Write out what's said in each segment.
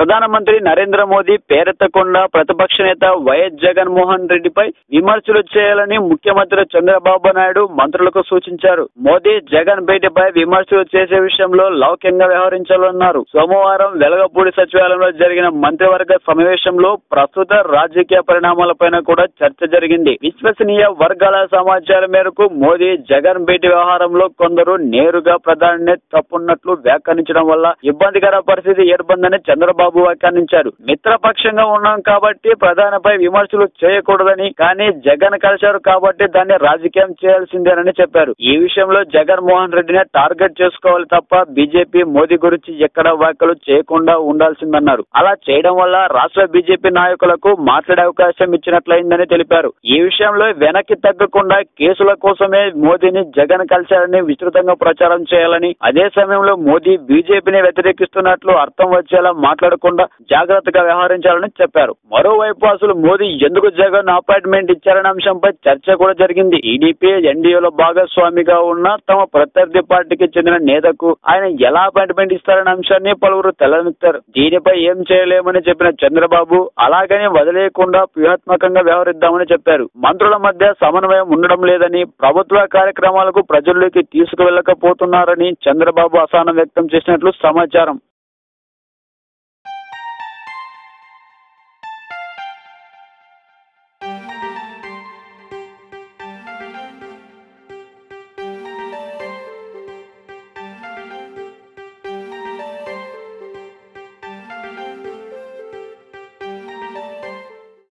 ప్రధానమంత్రి నరేంద్ర మోదీ పేరెత్తకుండా ప్రతిపక్ష నేత వైఎస్ జగన్మోహన్ రెడ్డిపై విమర్శలు చేయాలని ముఖ్యమంత్రి చంద్రబాబు నాయుడు మంత్రులకు సూచించారు. మోదీ జగన్ భేటీపై విమర్శలు చేసే విషయంలో లౌక్యంగా వ్యవహరించాలన్నారు. సోమవారం వెలగపూడి సచివాలయంలో జరిగిన మంత్రివర్గ సమావేశంలో ప్రస్తుత రాజకీయ పరిణామాలపైన కూడా చర్చ జరిగింది. విశ్వసనీయ వర్గాల సమాచారం మేరకు మోదీ జగన్ భేటీ వ్యవహారంలో కొందరు నేరుగా ప్రధాని తప్పున్నట్లు వ్యాఖ్యానించడం వల్ల ఇబ్బందికర పరిస్థితి ఏర్పడిందని చంద్రబాబు వ్యాఖ్యానించారు. మిత్రపక్షంగా ఉన్నాం కాబట్టి ప్రధానిపై విమర్శలు చేయకూడదని కానీ జగన్ కలిశారు కాబట్టి దాన్ని రాజకీయం చేయాల్సిందేనని చెప్పారు. ఈ విషయంలో జగన్ మోహన్ రెడ్డిని టార్గెట్ చేసుకోవాలి తప్ప బీజేపీ మోదీ గురించి ఎక్కడ వ్యాఖ్యలు చేయకుండా ఉండాల్సిందన్నారు. అలా చేయడం వల్ల రాష్ట్ర బీజేపీ నాయకులకు మాట్లాడే అవకాశం ఇచ్చినట్లయిందని తెలిపారు. ఈ విషయంలో వెనక్కి తగ్గకుండా కేసుల కోసమే మోదీని జగన్ కలిశారని విస్తృతంగా ప్రచారం చేయాలని అదే సమయంలో మోదీ బీజేపీని వ్యతిరేకిస్తున్నట్లు అర్థం వచ్చేలా మాట్లాడకుండా జాగ్రత్తగా వ్యవహరించాలని చెప్పారు. మరోవైపు అసలు మోదీ ఎందుకు జగన్ అపాయింట్మెంట్ ఇచ్చారనే అంశంపై చర్చ కూడా జరిగింది. టీడీపీ ఎన్డీఏలో భాగస్వామిగా ఉన్న తమ ప్రత్యర్థి పార్టీకి చెందిన నేతకు ఆయన ఎలా అపాయింట్మెంట్ ఇస్తారనే అంశాన్ని పలువురు తెల్లనిస్తారు. దీనిపై ఏం చేయలేమని చెప్పిన చంద్రబాబు అలాగని వదిలేయకుండా వ్యూహాత్మకంగా వ్యవహరిద్దామని చెప్పారు. మంత్రుల మధ్య సమన్వయం ఉండడం లేదని ప్రభుత్వ కార్యక్రమాలకు ప్రజల్లోకి తీసుకువెళ్ళకపోతున్నారని చంద్రబాబు అసహనం వ్యక్తం చేసినట్లు సమాచారం.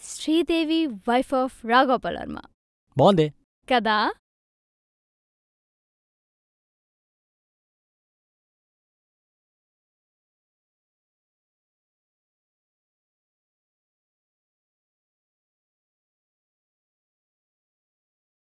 శ్రీదేవి వైఫ్ ఆఫ్ రాఘోపాల్ వర్మ బాగుందే కదా